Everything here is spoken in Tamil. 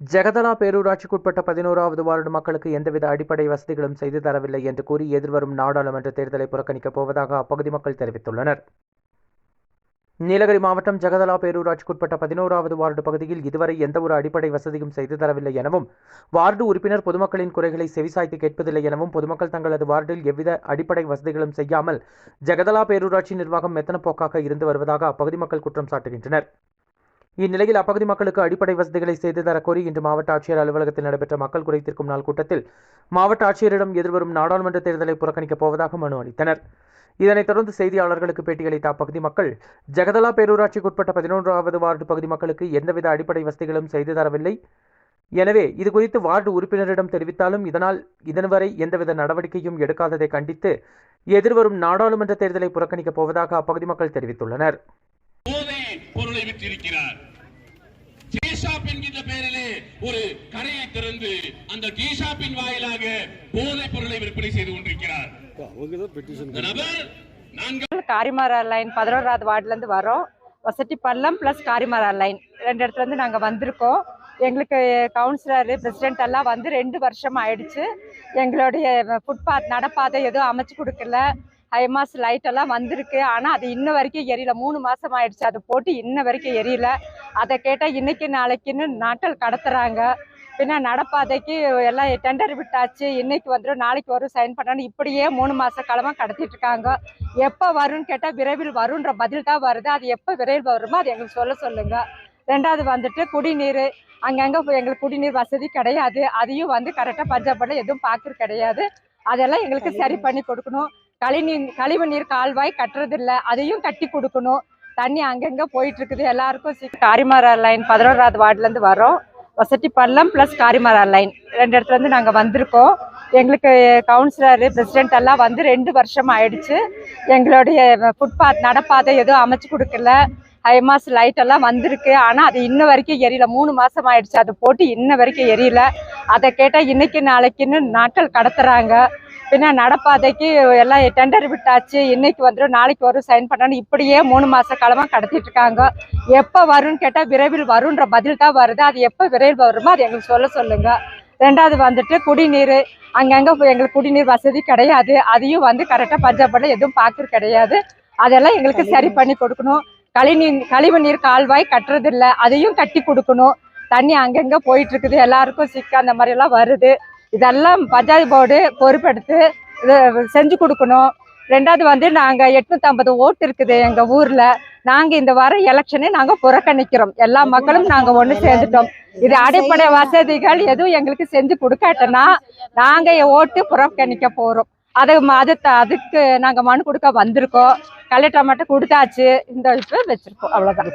ஜெகதலா பேரூராட்சிக்குட்பட்ட பதினோராவது வார்டு மக்களுக்கு எந்தவித அடிப்படை வசதிகளும் செய்து தரவில்லை என்று கூறி எதிர்வரும் நாடாளுமன்ற தேர்தலை புறக்கணிக்கப் போவதாக அப்பகுதி மக்கள் தெரிவித்துள்ளனர். நீலகிரி மாவட்டம் ஜெகதலா பேரூராட்சிக்குட்பட்ட பதினோராவது வார்டு பகுதியில் இதுவரை எந்தவொரு அடிப்படை வசதியும் செய்து தரவில்லை எனவும் வார்டு உறுப்பினர் பொதுமக்களின் குறைகளை செவிசாய்த்து கேட்பதில்லை எனவும் பொதுமக்கள் தங்களது வார்டில் எவ்வித அடிப்படை வசதிகளும் செய்யாமல் ஜெகதலா பேரூராட்சி நிர்வாகம் மெத்தன போக்காக இருந்து வருவதாக அப்பகுதி மக்கள் குற்றம் சாட்டுகின்றனர். இந்நிலையில் அப்பகுதி மக்களுக்கு அடிப்படை வசதிகளை செய்து தரக்கோரி இன்று மாவட்ட ஆட்சியர் அலுவலகத்தில் நடைபெற்ற மக்கள் குறை தீர்க்கும் நாள் கூட்டத்தில் மாவட்ட ஆட்சியரிடம் எதிர்வரும் நாடாளுமன்ற தேர்தலை புறக்கணிக்கப் போவதாக மனு அளித்தனர். இதனைத் தொடர்ந்து செய்தியாளர்களுக்கு பேட்டியளித்த அப்பகுதி மக்கள் ஜெகதலா பேரூராட்சிக்குட்பட்ட பதினொன்றாவது வார்டு பகுதி மக்களுக்கு எந்தவித அடிப்படை வசதிகளும் செய்து தரவில்லை. எனவே இது குறித்து வார்டு உறுப்பினரிடம் தெரிவித்தாலும் இதனால் இதன்வரை எந்தவித நடவடிக்கையும் எடுக்காததை கண்டித்து எதிர்வரும் நாடாளுமன்ற தேர்தலை புறக்கணிக்கப் போவதாக அப்பகுதி மக்கள் தெரிவித்துள்ளனர். பொருளை விற்றிருக்கிறார். ஷாப் என்கின்ற பெயரிலே ஒரு கடையை திறந்து அந்த டீ ஷாப்பின் வாயிலாக போதைப் பொருளை விற்பனை செய்து கொண்டிருக்கிறார். அவங்க நபர் நான்கு காரிமரா லைன் பதினோராவது வார்டுல இருந்து வரோம். வசதி பள்ளம் பிளஸ் காரிமாரா லைன் ரெண்டு இடத்துல இருந்து நாங்க வந்திருக்கோம். எங்களுக்கு கவுன்சிலரு பிரசிடென்ட் எல்லாம் வந்து ரெண்டு வருஷம் ஆயிடுச்சு. எங்களுடைய ஃபுட்பாத் நடப்பாதை எதுவும் அமைச்சு கொடுக்கல. ஹைமாஸ் லைட் எல்லாம் வந்திருக்கு. ஆனால் அது இன்ன வரைக்கும் எரியல. மூணு மாதம் ஆயிடுச்சு. அது போட்டு இன்ன வரைக்கும் எரியல. அதை கேட்டால் இன்னைக்கு நாளைக்குன்னு நாட்கள் கடத்துறாங்க. பின்ன நடப்பாதைக்கு எல்லாம் டெண்டர் விட்டாச்சு. இன்னைக்கு வந்துடும் நாளைக்கு வரும் சைன் பண்ணணும் இப்படியே மூணு மாச காலமா கடத்திட்டு இருக்காங்க. எப்போ வரும்னு கேட்டால் விரைவில் வரும்ன்ற பதில் தான் வருது. அது எப்போ விரைவில் வருமோ அது எங்களுக்கு சொல்ல சொல்லுங்க. ரெண்டாவது வந்துட்டு குடிநீர். அங்கங்கே எங்களுக்கு குடிநீர் வசதி கிடையாது. அதையும் வந்து கரெக்டாக பஞ்சாபட்ல எதுவும் பார்க்கறது கிடையாது. அதெல்லாம் எங்களுக்கு சரி பண்ணி கொடுக்கணும். கழிநீர் கழிவு நீர் கால்வாய் கட்டுறதில்ல. அதையும் கட்டி கொடுக்கணும். தண்ணி அங்கங்கே போயிட்டு இருக்குது எல்லாருக்கும் சீக்கிரம் காரிமரா லைன் பதினோராவது வார்டுலேருந்து வரோம் வசதி பள்ளம் ப்ளஸ் காரிமாரா லைன் ரெண்டு இடத்துலேருந்து நாங்கள் வந்திருக்கோம். எங்களுக்கு கவுன்சிலரு பிரசிடென்ட் எல்லாம் வந்து ரெண்டு வருஷம் ஆயிடுச்சு. எங்களுடைய ஃபுட்பாத் நடப்பாதை எதுவும் அமைச்சு கொடுக்கல. ஹைமாஸ் லைட் எல்லாம் வந்திருக்கு. ஆனால் அது இன்ன வரைக்கும் எரியல. மூணு மாதம் ஆயிடுச்சு. அது போட்டு இன்ன வரைக்கும் எரியல. அதை கேட்டால் இன்னைக்கு நாளைக்குன்னு நாட்கள் கடத்துறாங்க. பின்ன நடப்பாதைக்கு எல்லாம் டெண்டர் விட்டாச்சு. இன்னைக்கு வந்துடும் நாளைக்கு வரும் சைன் பண்ணணும் இப்படியே மூணு மாச காலமா கடத்திட்டு இருக்காங்க. எப்போ வரும்னு கேட்டால் விரைவில் வரும்ன்ற பதில் தான் வருது. அது எப்போ விரைவில் வருமோ அது எங்களுக்கு சொல்ல சொல்லுங்க. ரெண்டாவது வந்துட்டு குடிநீர். அங்கங்கே எங்களுக்கு குடிநீர் வசதி கிடையாது. அதையும் வந்து கரெக்டாக பஞ்சாபட்ல எதுவும் பார்க்கறது கிடையாது. அதெல்லாம் எங்களுக்கு சரி பண்ணி கொடுக்கணும். கழிநீர் கழிவு நீர் கால்வாய் கட்டுறதில்ல. அதையும் கட்டி கொடுக்கணும். தண்ணி அங்கங்கே போயிட்டு இருக்குது. எல்லாருக்கும் சிக்க அந்த மாதிரி எல்லாம் வருது. இதெல்லாம் பஞ்சாயத்து போர்டு பொறுப்பெடுத்து செஞ்சு கொடுக்கணும். ரெண்டாவது வந்து நாங்கள் எட்நூற்றம்பது ஓட்டு இருக்குது எங்கள் ஊரில். நாங்கள் இந்த வாரம் எலெக்ஷனே நாங்கள் புறக்கணிக்கிறோம். எல்லா மக்களும் நாங்கள் ஒன்று சேர்ந்துட்டோம். இது அடிப்படை வசதிகள் எதுவும் எங்களுக்கு செஞ்சு கொடுக்காட்டனா நாங்கள் ஓட்டு புறக்கணிக்க போகிறோம் அது அது த- அதுக்கு நாங்கள் மனு கொடுக்க வந்திருக்கோம். கலெக்டர் மட்டும் கொடுத்தாச்சு. இந்த இப்போ வச்சுருக்கோம். அவ்வளோதான்